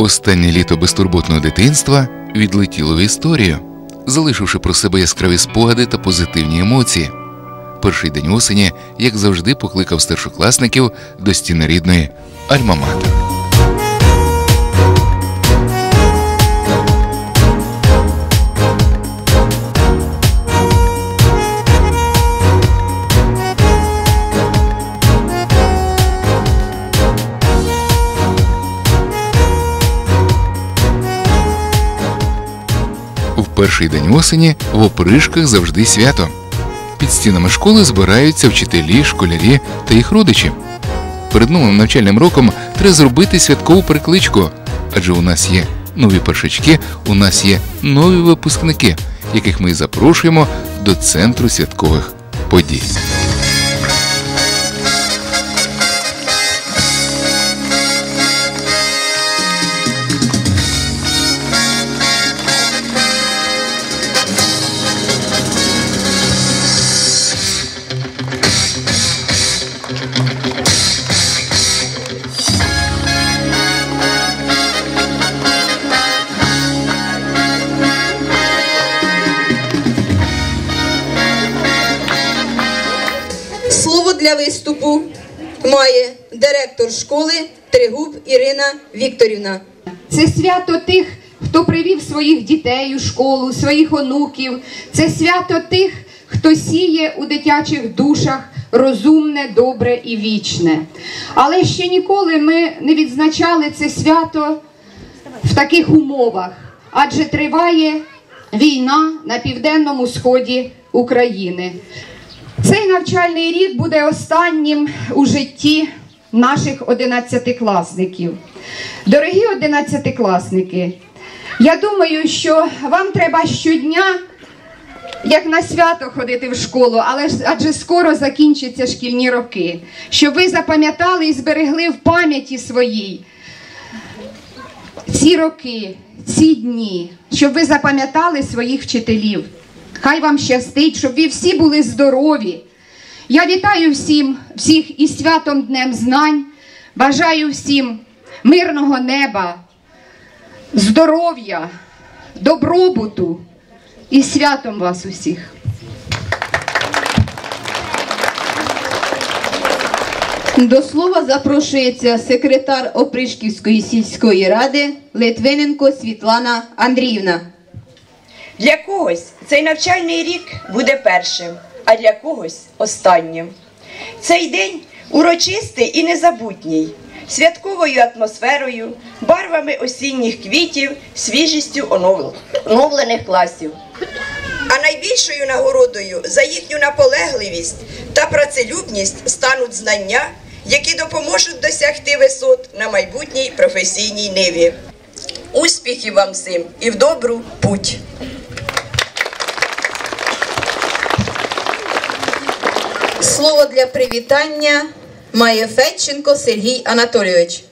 Останнє літо безтурботного дитинства відлетіло в історію, залишивши про себе яскраві спогади та позитивні емоції. Перший день осені, як завжди, покликав старшокласників до стіни рідної Альма-Матер. Перший день осені в опришках завжди свято. Під стінами школи збираються вчителі, школярі та їх родичі. Перед новим навчальним роком треба зробити святкову прикличку, адже у нас є нові першачки, у нас є нові випускники, яких ми запрошуємо до центру святкових подій. Для виступу має директор школи Тригуб Ірина Вікторівна. Це свято тих, хто привів своїх дітей у школу, своїх онуків. Це свято тих, хто сіє у дитячих душах розумне, добре і вічне. Але ще ніколи ми не відзначали це свято в таких умовах, адже триває війна на південному сході України. Цей навчальний рік буде останнім у житті наших одинадцятикласників. Дорогі одинадцятикласники, я думаю, що вам треба щодня, як на свято ходити в школу, але адже скоро закінчаться шкільні роки, щоб ви запам'ятали і зберегли в пам'яті своїй ці роки, ці дні, щоб ви запам'ятали своїх вчителів. Хай вам щастить, щоб ви всі були здорові. Я вітаю всім, всіх із святом Днем Знань. Бажаю всім мирного неба, здоров'я, добробуту і святом вас усіх. До слова запрошується секретар Опришківської сільської ради Литвиненко Світлана Андріївна. Для когось цей навчальний рік буде першим, а для когось останнім. Цей день урочистий і незабутній, святковою атмосферою, барвами осінніх квітів, свіжістю оновлених класів. А найбільшою нагородою за їхню наполегливість та працелюбність стануть знання, які допоможуть досягти висот на майбутній професійній ниві. Успіхів вам всім і в добру путь! Слово для привітання має Федченко Сергій Анатолійович.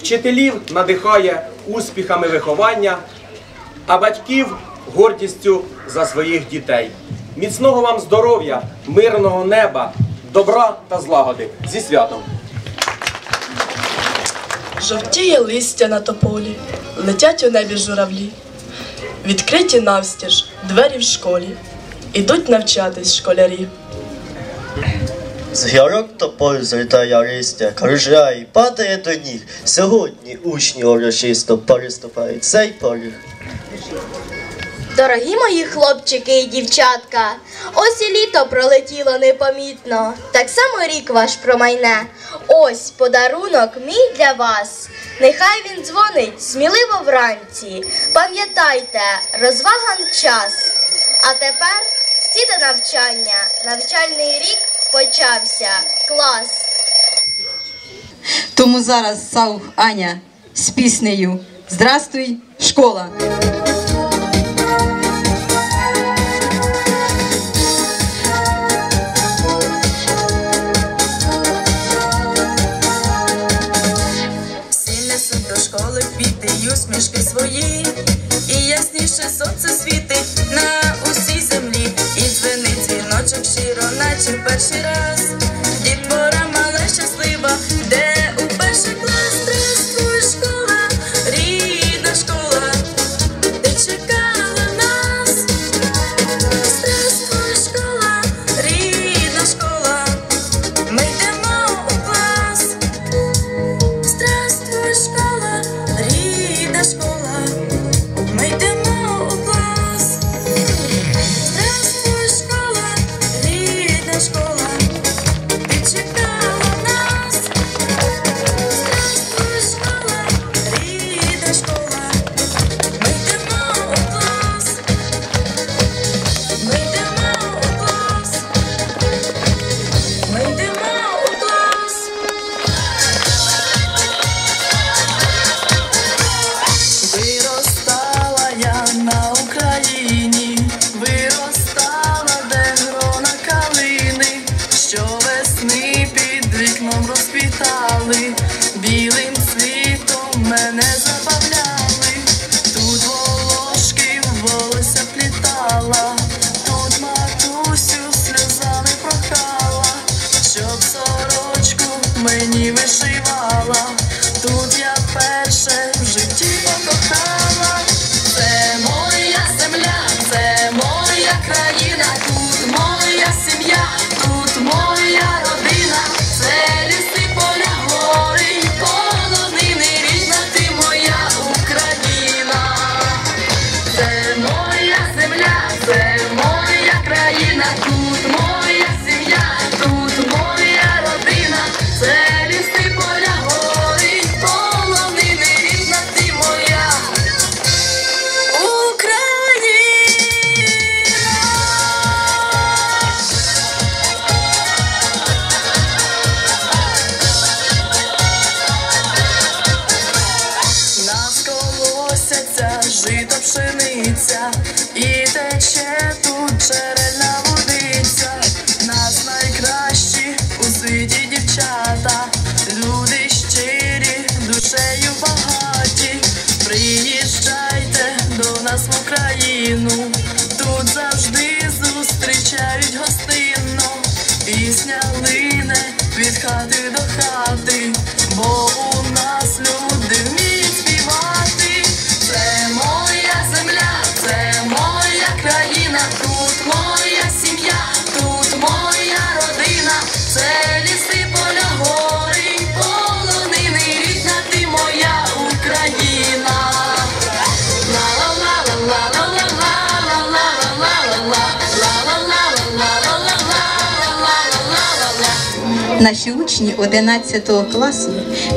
Вчителів надихає успіхами виховання, а батьків гордістю за своїх дітей. Міцного вам здоров'я, мирного неба, добра та злагоди зі святом! Жовтіє листя на тополі, летять у небі журавлі. Відкриті навстіж двері в школі, ідуть навчатись школярі. З гірок тополь злітає листя, кружляє і падає до ніг. Сьогодні учні урочисто переступають цей поріг. Дорогі мої хлопчики і дівчатка, ось і літо пролетіло непомітно, так само рік ваш промайне. Ось подарунок мій для вас. Нехай він дзвонить сміливо вранці. Пам'ятайте, розвагам час. А тепер всі до навчання. Навчальний рік почався. Клас. Тому зараз Саух Аня з піснею Здрастуй, школа. Всі несуть до школи квіти й усмішки свої, і ясніше сонце світить щиро, наче перший раз. Наші учні 11 класу,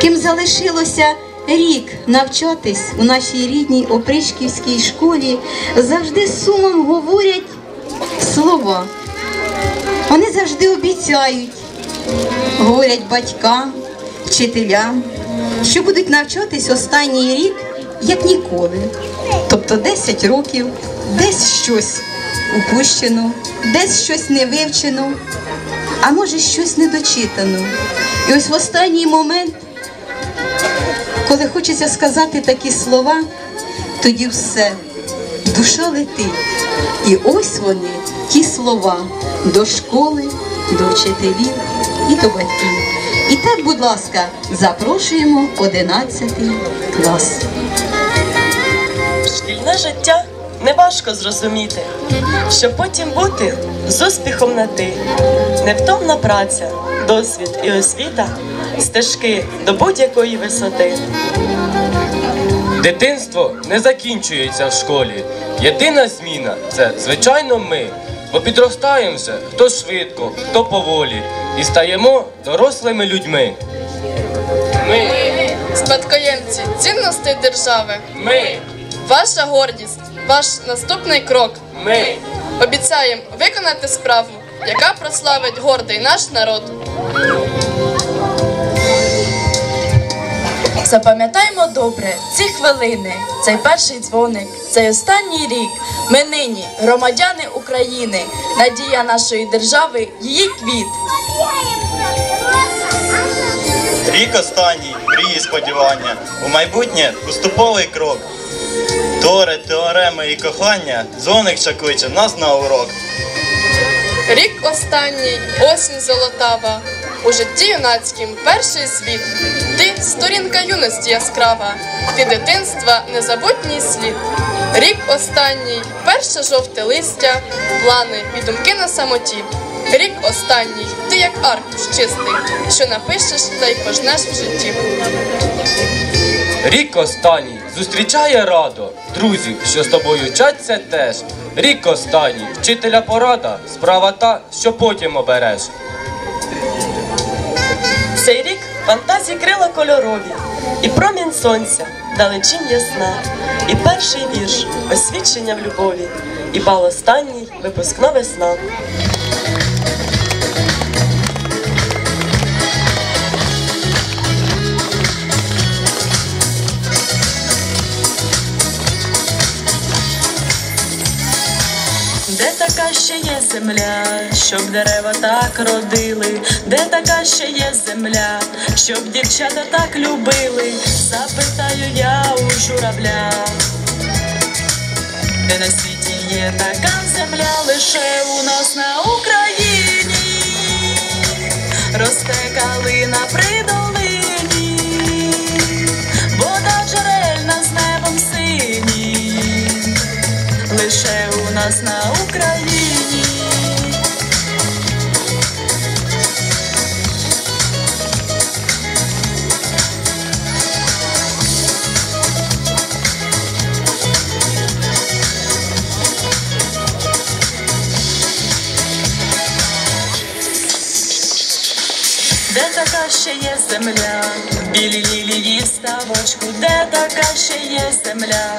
ким залишилося рік навчатись у нашій рідній опришківській школі, завжди з сумом говорять слова. Вони завжди обіцяють, говорять батькам, вчителям, що будуть навчатись останній рік, як ніколи. Тобто 10 років, десь щось упущено, десь щось не вивчено, а може щось недочитано. І ось в останній момент, коли хочеться сказати такі слова, тоді все, душа летить. І ось вони, ті слова до школи, до вчителів і до батьків. І так, будь ласка, запрошуємо 11 клас. Шкільне життя неважко зрозуміти, щоб потім бути з успіхом на ти. Невтомна праця, досвід і освіта, стежки до будь-якої висоти. Дитинство не закінчується в школі. Єдина зміна це, звичайно, ми. Бо підростаємо вже хто швидко, хто поволі, і стаємо дорослими людьми. Ми, Спадкоємці цінностей держави. ми, Ваша гордість, ваш наступний крок. ми. Обіцяємо виконати справу, яка прославить гордий наш народ. Запам'ятаймо добре ці хвилини, цей перший дзвоник, цей останній рік. Ми нині, громадяни України, надія нашої держави, її квіт. Рік останній, мрії сподівання, у майбутнє поступовий крок. Тори, теореми і кохання, дзвоник що кличе нас на урок. Рік останній, осінь золотава. У житті юнацькім перший світ. Ти сторінка юності яскрава, ти дитинства незабутній слід. Рік останній, перше жовте листя, плани і думки на самоті. Рік останній, ти як аркуш чистий, що напишеш та й пожнеш в житті. Рік останній зустрічає радо, друзів, що з тобою вчаться теж. Рік останній, вчителя порада, справа та, що потім обереш. Цей рік фантазії крила кольорові, і промінь сонця, далечінь ясна, і перший вірш освідчення в любові, і бал останній випускна весна. Ще є земля, щоб дерева так родили, де така ще є земля, щоб дівчата так любили, запитаю я у журавля. Де на світі є така земля, лише у нас на Україні, росте калина при долині, вода джерельна з небом синім, лише у нас на Україні. Земля, білі лілії в ставочку, де така ще є земля,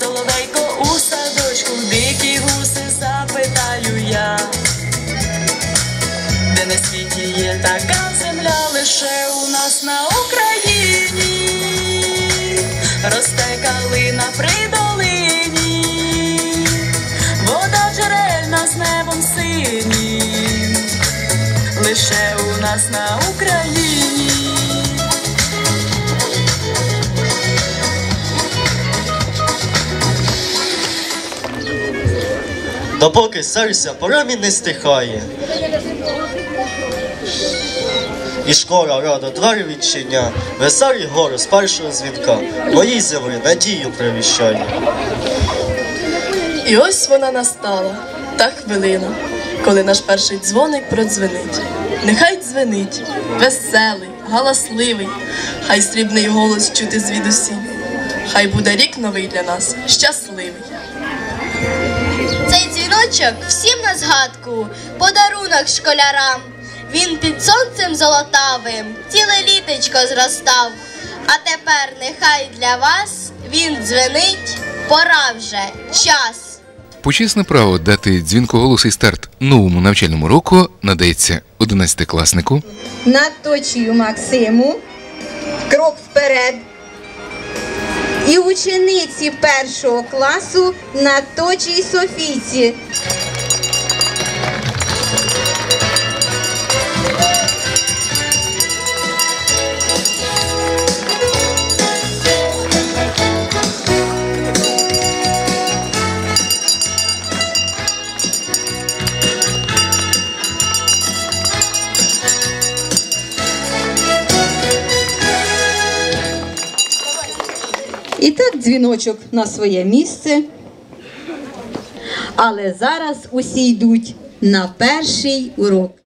соловейко у садочку, дикі гуси запитаю я, де на світі є така земля, лише у нас на Україні, росте калина при долині, вода джерельна з небом синім. Лише у нас на Україні. Допоки серця порамі не стихає. І школа рада двері відчиня, веселі гори з першого дзвінка, моїй землі надію привіщає. І ось вона настала, та хвилина, коли наш перший дзвоник продзвенить. Нехай дзвенить, веселий, галасливий, хай срібний голос чути звідусі. Хай буде рік новий для нас, щасливий. Цей дзвіночок всім на згадку, подарунок школярам. Він під сонцем золотавим, ціле літечко зростав. А тепер нехай для вас він дзвенить, пора вже час. Почесне право дати дзвінкоголосий старт новому навчальному року надається 11-класнику Надточію Максиму, крок вперед. І учениці першого класу на точій Софійці. Дзвіночок на своє місце. Але зараз усі йдуть на перший урок.